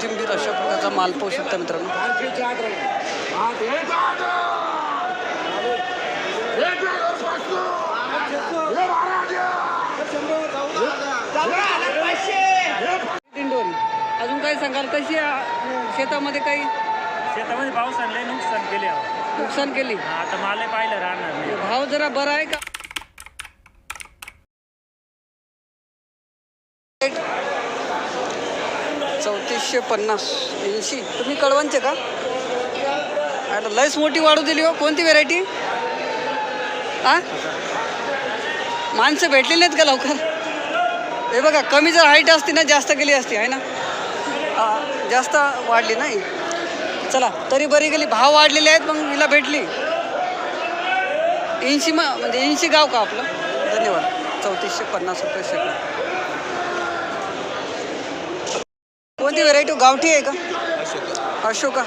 कोथिंबीर अशा प्रकारचा माल पाहू शकता मित्रांनो. दिंडोरी अजून काय सांगाल? कशी शेतामध्ये काही शेतामध्ये पावसाने लय नुकसान केले. नुकसान केली? हा, आता माले पाहिलं राहणार नाही. भाव जरा बरा आहे का? चौतीसशे पन्नास. ऐंशी. तुम्ही कळवणचे का? आता लयच मोठी वाढू दिली हो. कोणती व्हेरायटी आ माणसं भेटली नाहीत का लवकर? हे बघा कमी जर हाईट असती ना जास्त गेली असती आहे ना? जास्त वाढली नाही. चला तरी बरी गेली. भाव वाढलेले आहेत मग हिला भेटली. ऐंशी म म्हणजे ऐंशी गाव का आपलं? धन्यवाद. चौतीसशे पन्नास रुपये शेकडा. कोणती व्हेरायटी गावठी आहे का? अशोका.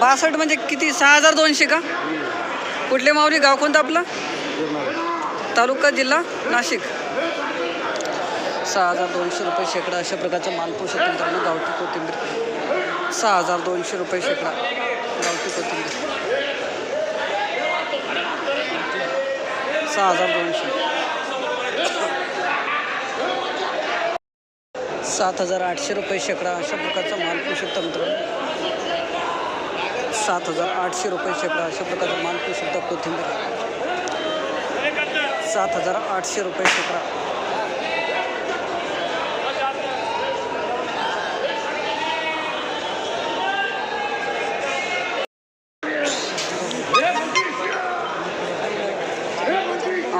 बासष्ट म्हणजे किती? सहा हजार दोनशे का? कुठले माऊली? गाव कोणतं आपलं? तालुका जिल्हा? नाशिक. सहा हजार दोनशे रुपये शेकडा अशा प्रकारचा माल पोषक मित्रांनो गावठी कोथिंबीर. सहा हजार दोनशे रुपये शेकडा गावठी कोथिंबीर. सहा हजार दोनशे. सात हजार आठशे रुपये शेकडा अशा प्रकारचा माल पाहू शकता मित्रांनो सात हजार आठशे रुपये शेकडा अशा प्रकारचा माल शकता कोथिंबीर. सात हजार आठशे रुपये शेकडा.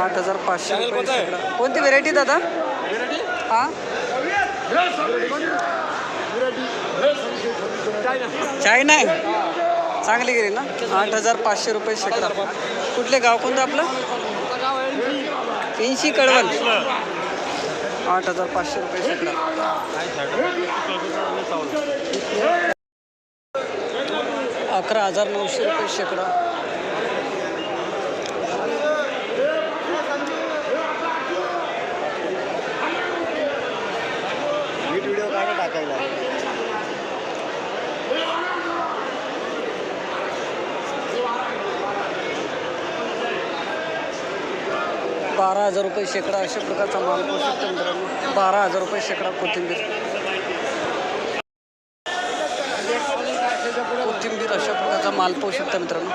आठ हजार पाचशे रुपये शेकडा. कोणती व्हेरायटी दादा? हा? चायना. आहे चांगली गेली ना? आठ हजार पाचशे रुपये शेकडा. कुठले गाव कोणतं आपलं? तीनशे कळवण आठ हजार पाचशे रुपये शेकडा. अकरा हजार नऊशे रुपये शेकडा. बारा हजार रुपये शेकडा अशा प्रकारचा माल पाहू शकतो मित्रांनो. बारा हजार रुपये शेकडा कोथिंबीर. कोथिंबीर अशा प्रकारचा माल पाहू शकता मित्रांनो.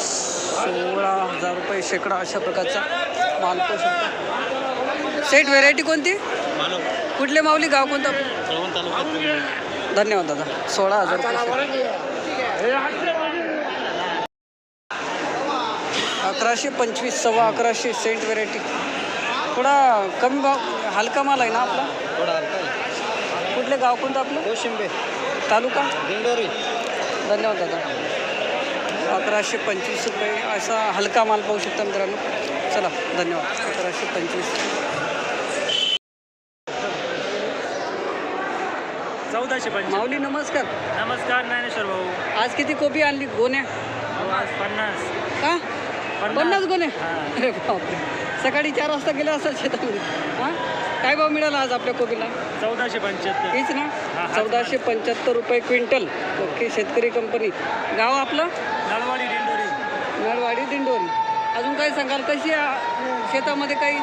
सोळा हजार रुपये शेकडा अशा प्रकारचा माल पाहू शकता. सेट व्हेरायटी कोणती? कुठले माऊली? गाव कोणतं? धन्यवाद दादा. सोळा हजार रुपये अकराशे पंचवीस सव्वा अकराशे सेंट व्हेरायटी थोडा कमी भाव हलका माल आहे ना आपला? थोडा हलका आहे. कुठले गाव कोणतं आपलं? कोशिंबे. तालुका? दिंडोरी. धन्यवाद दादा. अकराशे पंचवीस रुपये असा हलका माल पाहू शकता मित्रांनो. चला धन्यवाद. अकराशे पंचवीस. चौदाशे पंचवीस. माऊली नमस्कार. नमस्कार ज्ञानेश्वर भाऊ. आज किती कोबी आणली? गोण्या? पन्नास. का? पन्नास. गोण्या. अरे बापरे. सकाळी चार वाजता गेला असाल शेतामध्ये. हां? काय भाव मिळाला आज आपल्या कोबीला? चौदाशे पंच्याहत्तर. हीच ना. चौदाशे पंच्याहत्तर रुपये क्विंटल. ओके शेतकरी कंपनी. गाव आपलं? नळवाडी दिंडोरी. नळवाडी दिंडोरी. अजून काय सांगाल? कशी शेतामध्ये काही?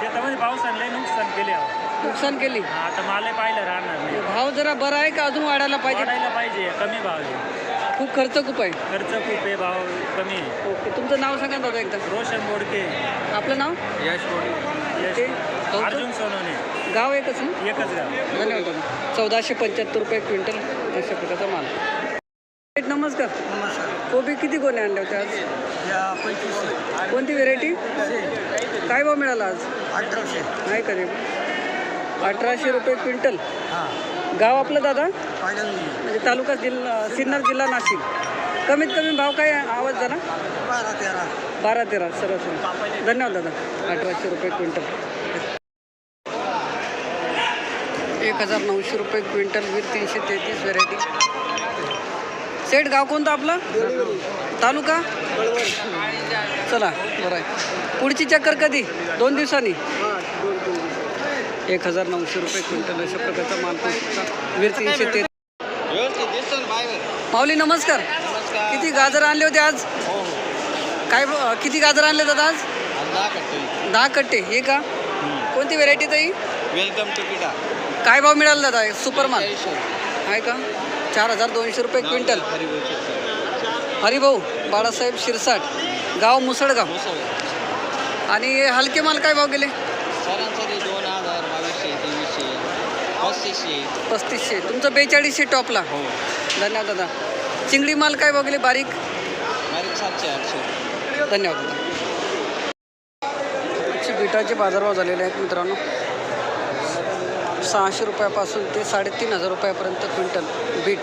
शेतामध्ये पावसाने लय नुकसान केले अहो. नुकसान केली? हा, आता माले पाहिलं राहणार नाही. भाव जरा बरा आहे का? अजून वाढायला पाहिजे? वाढायला पाहिजे कमी भाव आहे. खूप खर्च खूप आहे. खर्च खूप आहे भाव कमी आहे. ओके तुमचं नाव सांगा दादा एकदा. रोशन बोडके. आपलं नाव? यश बोडके. ते यश अर्जुन सोनवणे. गाव एकच ना? एकच गाव. धन्यवाद दादा चौदाशे पंच्याहत्तर रुपये क्विंटल अशा प्रकारचा माल. नमस्कार. नमस्कार. कोबी किती गोण्या आणल्या होत्या आज? कोणती व्हेरायटी काय भाव मिळाला आज? अठराशे. नाही का रे? अठराशे रुपये क्विंटल. हां. गाव आपलं दादा? म्हणजे तालुका जिल्हा सिन्नर जिल्हा नाशिक. कमीत कमी भाव काय? आवाज जरा. बारा तेरा. बारा तेरा. सरळ सरळ धन्यवाद दादा. अठराशे रुपये क्विंटल. एक हजार नऊशे रुपये क्विंटल वीर तीनशे तेहतीस व्हेरायटी सेट गाव कोणतं आपलं? तालुका? चला बरं आहे. पुढची चक्कर कधी? दोन दिवसांनी. एक हजार नऊशे रुपये क्विंटल अशा प्रकारचा माल वीर तीनशे ते माऊली नमस्कार. किती गाजर आणले होते आज? हो हो. काय किती गाजर आणले दादा आज? दहा कट्टे. हे का? कोणती व्हेरायटी ताई? वेलकम टू पिठा काय भाव मिळाला दादा? सुपर माल. आहे का? चार हजार दोनशे रुपये क्विंटल. हरिभाऊ बाळासाहेब शिरसाट. गाव मुसळगाव. मुसळ आणि हलके माल काय भाव गेले सरासरी दोन हजार बावीसशे तेवीसशे पस्तीसशे. पस्तीसशे. तुमचं बेचाळीसशे टॉपला. हो. धन्यवाद दादा. चिंगडी माल काय गेले बारीक? बारीक सातशे आठशे. धन्यवाद दादा. बिटाचे बाजारभाव झालेले आहेत मित्रांनो. सहाशे रुपयापासून ते साडेतीन हजार रुपयापर्यंत क्विंटल बीट.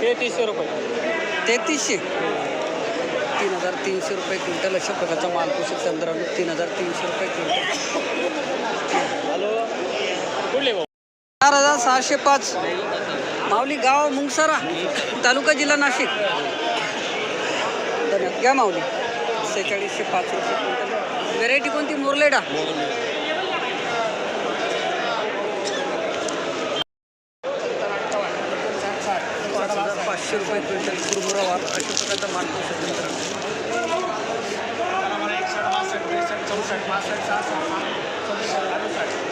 तेहतीसशे रुपये. तेहतीसशे? तीन हजार तीनशे रुपये क्विंटल अशा प्रकारचा माल पोषक चंद्रानं तीन हजार तीनशे रुपये क्विंटल. चार हजार सहाशे पाच. माऊली गाव मुंगसारा तालुका जिल्हा नाशिक. धन्यवाद. घ्या माऊली. सेहेचाळीसशे पाच रुपये क्विंटल. व्हेरायटी कोणती? मुरलेडा. पाचशे रुपये क्विंटल. कुरमुरा वार अशा प्रकारचा माल पोषक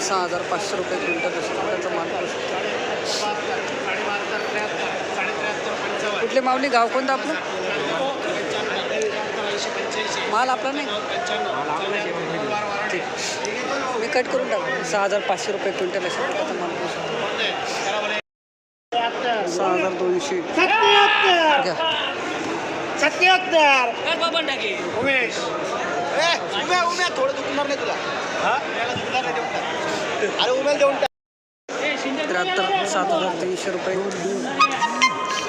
सहा हजार पाचशे रुपये क्विंटल अशा त्याचा माल पोषक कुठले माऊली गाव कोणतं आपलं माल आपला नाही ठीक मी कट करून टाकतो सहा हजार पाचशे रुपये क्विंटल अशा त्याचा माल पोषक सहा हजार दोनशे घ्या सत्याहत्तर उमेश उम्या उम्या थोडं दुखणार नाही तुला. त्याला दुखणार नाही देऊन टाक. अरे उमेल देऊन टाक. त्र्याहत्तर सात हजार तीनशे रुपये.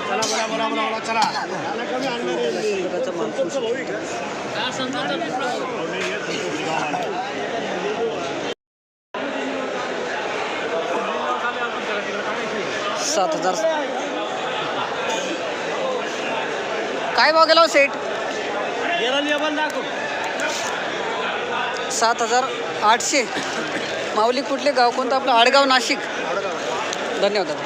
चला बोला बोला बोला बोला चला. सात हजार. काय भाव गेला हो सेट? सात हजार आठशे. माऊली कुठले गाव कोणतं? आपलं आडगाव नाशिक. धन्यवाद दादा.